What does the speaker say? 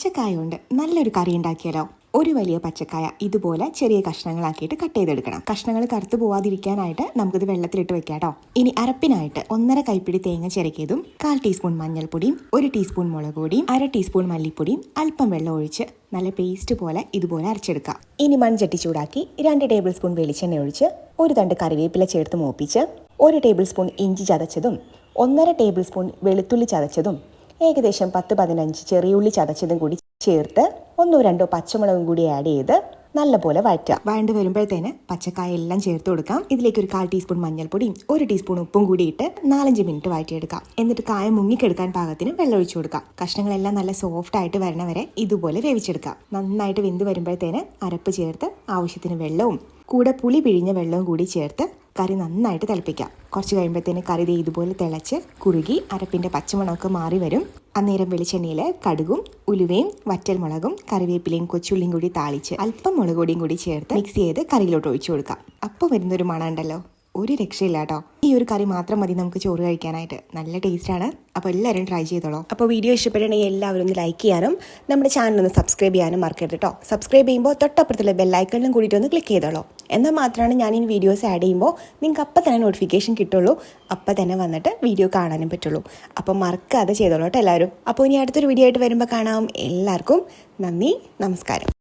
പച്ചക്കായ കൊണ്ട് നല്ലൊരു കറി ഉണ്ടാക്കിയാലോ? ഒരു വലിയ പച്ചക്കായ ഇതുപോലെ ചെറിയ കഷ്ണങ്ങളാക്കിയിട്ട് കട്ട് ചെയ്തെടുക്കണം. കഷ്ണങ്ങൾ കറുത്തു പോവാതിരിക്കാനായിട്ട് നമുക്കിത് വെള്ളത്തിലിട്ട് വെക്കാം കേട്ടോ. ഇനി അരപ്പിനായിട്ട് ഒന്നര കൈപ്പിടി തേങ്ങ ചിരക്കിയതും കാൽ ടീസ്പൂൺ മഞ്ഞൾപ്പൊടിയും ഒരു ടീസ്പൂൺ മുളക് പൊടിയും അര ടീസ്പൂൺ മല്ലിപ്പൊടിയും അല്പം വെള്ളം ഒഴിച്ച് നല്ല പേസ്റ്റ് പോലെ ഇതുപോലെ അരച്ചെടുക്കാം. ഇനി മൺചട്ടി ചൂടാക്കി രണ്ട് ടേബിൾ സ്പൂൺ വെളിച്ചെണ്ണ ഒഴിച്ച് ഒരു തണ്ട് കറിവേപ്പില ചേർത്ത് മൂപ്പിച്ച് ഒരു ടേബിൾ സ്പൂൺ ഇഞ്ചി ചതച്ചതും ഒന്നര ടേബിൾ സ്പൂൺ വെളുത്തുള്ളി ചതച്ചതും ഏകദേശം പത്ത് പതിനഞ്ച് ചെറിയുള്ളി ചതച്ചതും കൂടി ചേർത്ത് ഒന്നോ രണ്ടോ പച്ചമുളകും കൂടി ആഡ് ചെയ്ത് നല്ലപോലെ വഴറ്റുക. വഴണ്ട് വരുമ്പോഴത്തേന് പച്ചക്കായ എല്ലാം ചേർത്ത് കൊടുക്കാം. ഇതിലേക്ക് ഒരു കാൽ ടീസ്പൂൺ മഞ്ഞൾപ്പൊടിയും ഒരു ടീസ്പൂൺ ഉപ്പും കൂടി ഇട്ട് നാലഞ്ച് മിനിറ്റ് വഴറ്റിയെടുക്കാം. എന്നിട്ട് കായ മുങ്ങിക്കെടുക്കാൻ പാകത്തിന് വെള്ളം ഒഴിച്ചു കൊടുക്കാം. കഷ്ണങ്ങളെല്ലാം നല്ല സോഫ്റ്റ് ആയിട്ട് വരണ വരെ ഇതുപോലെ വേവിച്ചെടുക്കാം. നന്നായിട്ട് വെന്ത് വരുമ്പോഴത്തേന് അരപ്പ് ചേർത്ത് ആവശ്യത്തിന് വെള്ളവും കൂടെ പുളി പിഴിഞ്ഞ വെള്ളവും കൂടി ചേർത്ത് കറി നന്നായിട്ട് തിളപ്പിക്കാം. കുറച്ച് കഴിയുമ്പോഴത്തേന് കറി ഇതുപോലെ തിളച്ച് കുറുകി അരപ്പിന്റെ പച്ചമുളകൊക്കെ മാറി വരും. അന്നേരം വെളിച്ചെണ്ണയിൽ കടുകും ഉലുവയും വറ്റൽമുളകും കറിവേപ്പിലയും കൊച്ചുള്ളിയും കൂടി താളിച്ച് അല്പം മുളക് പൊടിയും കൂടി ചേർത്ത് മിക്സ് ചെയ്ത് കറിയിലോട്ട് ഒഴിച്ചു കൊടുക്കാം. അപ്പോൾ വരുന്നൊരു മണമുണ്ടല്ലോ. ഒരു രക്ഷയില്ല കേട്ടോ ഈ ഒരു കറി മാത്രം മതി നമുക്ക് ചോറ് കഴിക്കാനായിട്ട്. നല്ല ടേസ്റ്റാണ്. അപ്പോൾ എല്ലാവരും ട്രൈ ചെയ്തോളൂ. അപ്പോൾ വീഡിയോ ഇഷ്ടപ്പെടണമെങ്കിൽ എല്ലാവരും ഒന്ന് ലൈക്ക് ചെയ്യാനും നമ്മുടെ ചാനൽ ഒന്ന് സബ്സ്ക്രൈബ് ചെയ്യാനും മറക്കരുത് കേട്ടോ സബ്സ്ക്രൈബ് ചെയ്യുമ്പോൾ തൊട്ടപ്പുറത്തുള്ള ബെല്ലൈക്കണിലും കൂടിയിട്ട് ഒന്ന് ക്ലിക്ക് ചെയ്തോളൂ. എന്നാൽ മാത്രമാണ് ഞാൻ ഈ വീഡിയോസ് ആഡ് ചെയ്യുമ്പോൾ നിങ്ങൾക്ക് അപ്പം തന്നെ നോട്ടിഫിക്കേഷൻ കിട്ടുള്ളൂ. അപ്പം തന്നെ വന്നിട്ട് വീഡിയോ കാണാനും പറ്റുള്ളൂ. അപ്പോൾ മറക്കാതെ ചെയ്തോളൂ കേട്ടോ എല്ലാവരും. അപ്പോൾ ഇനി അടുത്തൊരു വീഡിയോ ആയിട്ട് വരുമ്പോൾ കാണാം. എല്ലാവർക്കും നന്ദി. നമസ്കാരം.